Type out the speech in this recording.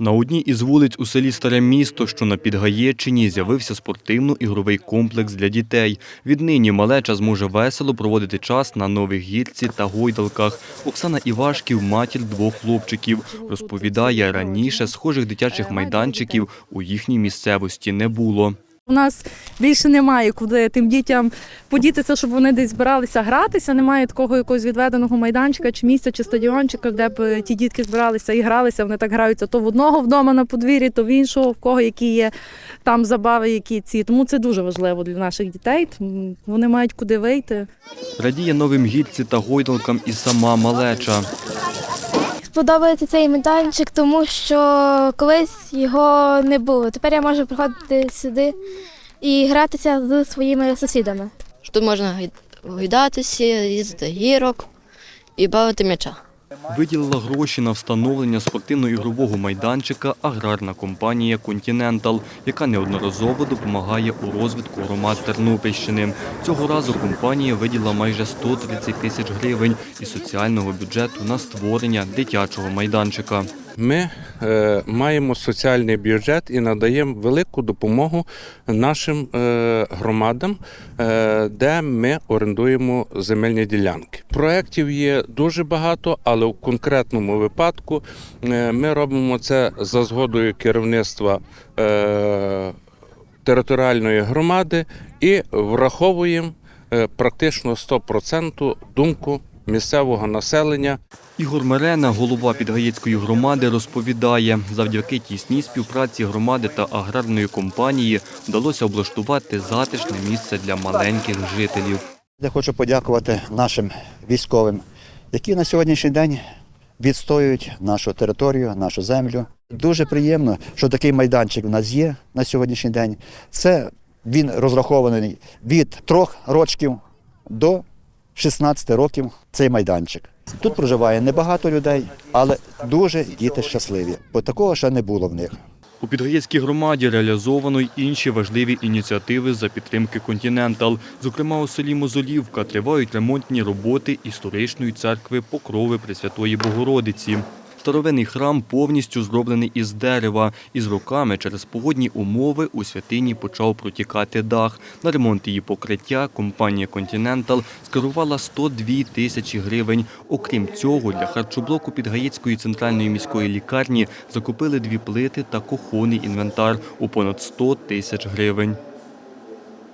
На одній із вулиць у селі Старе місто, що на Підгаєчині, з'явився спортивно-ігровий комплекс для дітей. Віднині малеча зможе весело проводити час на нових гірці та гойдалках. Оксана Івашків – матір двох хлопчиків. Розповідає, раніше схожих дитячих майданчиків у їхній місцевості не було. У нас більше немає куди тим дітям подітися, щоб вони десь збиралися гратися. Немає такого якогось відведеного майданчика, чи місця, чи стадіончика, де б е, ті дітки збиралися і гралися. Вони так граються то в одного вдома на подвір'ї, то в іншого, в кого які є там забави, які ці. Тому це дуже важливо для наших дітей. Вони мають куди вийти. Радіє новим гірці та гойдалкам і сама малеча. Сподобається цей майданчик, тому що колись його не було. Тепер я можу приходити сюди і гратися з своїми сусідами. Тут можна гойдатися, їздити гірок і бавити м'яча. Виділила гроші на встановлення спортивно-ігрового майданчика аграрна компанія «Континентал», яка неодноразово допомагає у розвитку громад Тернопільщини. Цього разу компанія виділила майже 130 тисяч гривень із соціального бюджету на створення дитячого майданчика. Ми е, маємо соціальний бюджет і надаємо велику допомогу нашим е, громадам, е, де ми орендуємо земельні ділянки. Проєктів є дуже багато, але в конкретному випадку е, ми робимо це за згодою керівництва. Е, Територіальної громади і враховуємо е, практично 100% думку місцевого населення. Ігор Мерена, голова Підгаєцької громади, розповідає, завдяки тісній співпраці громади та аграрної компанії вдалося облаштувати затишне місце для маленьких жителів. Я хочу подякувати нашим військовим, які на сьогоднішній день відстоюють нашу територію, нашу землю. Дуже приємно, що такий майданчик у нас є на сьогоднішній день. Це він розрахований від трьох рочків до 16 років цей майданчик. Тут проживає небагато людей, але дуже діти щасливі, бо такого ще не було в них. У Підгаєцькій громаді реалізовано й інші важливі ініціативи за підтримки «Континентал». Зокрема, у селі Мозолівка тривають ремонтні роботи історичної церкви Покрови Пресвятої Богородиці. Старовинний храм повністю зроблений із дерева. Із роками через погодні умови у святині почав протікати дах. На ремонт її покриття компанія «Континентал» скерувала 102 тисячі гривень. Окрім цього, для харчоблоку Підгаєцької центральної міської лікарні закупили дві плити та кухонний інвентар у понад 100 тисяч гривень.